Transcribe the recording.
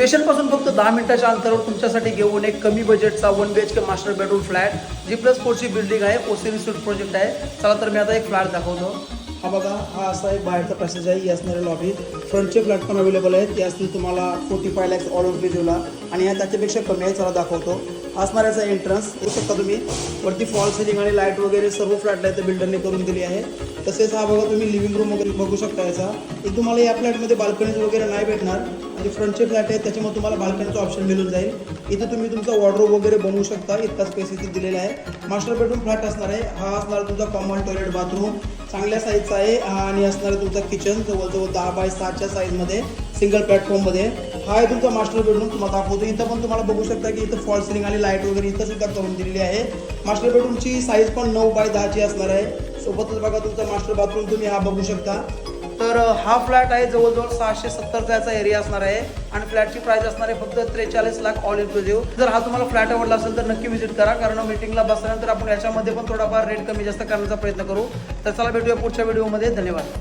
स्टेशनपासून फक्त दहा मिनिटाच्या अंतरावर तुमच्यासाठी घेऊन एक कमी बजेटचा one B H K master bedroom flat G plus फोरची building आहे ओसी इन्स्टिट्यूट प्रोजेक्ट आहे. चला तर मी आता एक फ्लॅट दाखवतो. हा बघा हा असा एक बाहेरचा पॅसेज आहे ही असणाऱ्या लॉबी फ्रंटचे फ्लॅट पण अवेलेबल आहेत. ते असतील तुम्हाला फोर्टी फाय लॅक्स ऑल इन्क्लुझिव्हला आणि ह्या त्याच्यापेक्षा कमी आहे चला दाखवतो. असणाऱ्याचा असणार याचा एंट्रन्स येऊ शकता तुम्ही. वरती फॉल सिलिंग आणि लाइट वगैरे सर्व फ्लॅटला इथे बिल्डरने करून दिली आहे. तसेच हा बघा तुम्ही लिव्हिंग रूम वगैरे बघू शकता याचा. एक तुम्हाला या फ्लॅटमध्ये बाल्कनीज वगैरे नाही भेटणार. आणि फ्रंटचे फ्लॅट आहेत त्याच्यामुळे तुम्हाला बाल्कनीचं ऑप्शन मिळून जाईल. इथे तुम्ही तुमचा वॉर्डरोब वगैरे बनवू शकता. इतका स्पेस इथे दिलेला आहे. मास्टर बेडरूम फ्लॅट असणार आहे. हा असणार तुमचा कॉमन टॉयलेट बाथरूम चांगल्या साईजचा आहे. हा आणि असणार तुमचा किचन जवळजवळ दहा बाय सातच्या साईजमध्ये सिंगल प्लॅटफॉर्ममध्ये हा आहे तुमचा मास्टर बेडरूम तुम्हाला दाखवतो. इथं पण तुम्हाला बघू शकता की इथं फॉल सिलिंग आणि लाइट वगैरे इथं सुद्धा करून दिलेली आहे. मास्टर बेडरूमची साईज पण नऊ बाय दहाची असणार आहे. सोबतच बघा तुमचा मास्टर बाथरूम तुम्ही हा बघू शकता. तर हा फ्लॅट आहे. जवळजवळ सहाशे सत्तरचा याचा एरिया असणार आहे. आणि फ्लॅटची प्राइस असणार आहे फक्त त्रेचाळीस लाख ऑल इन्क्लुझिव्ह जर हा तुम्हाला फ्लॅट आवडला असेल तर नक्की व्हिजिट करा. कारण मीटिंगला बसल्यानंतर आपण याच्यामध्ये पण थोडाफार रेट कमी जास्त करण्याचा प्रयत्न करू. तर चला भेटूया पुढच्या व्हिडिओमध्ये धन्यवाद.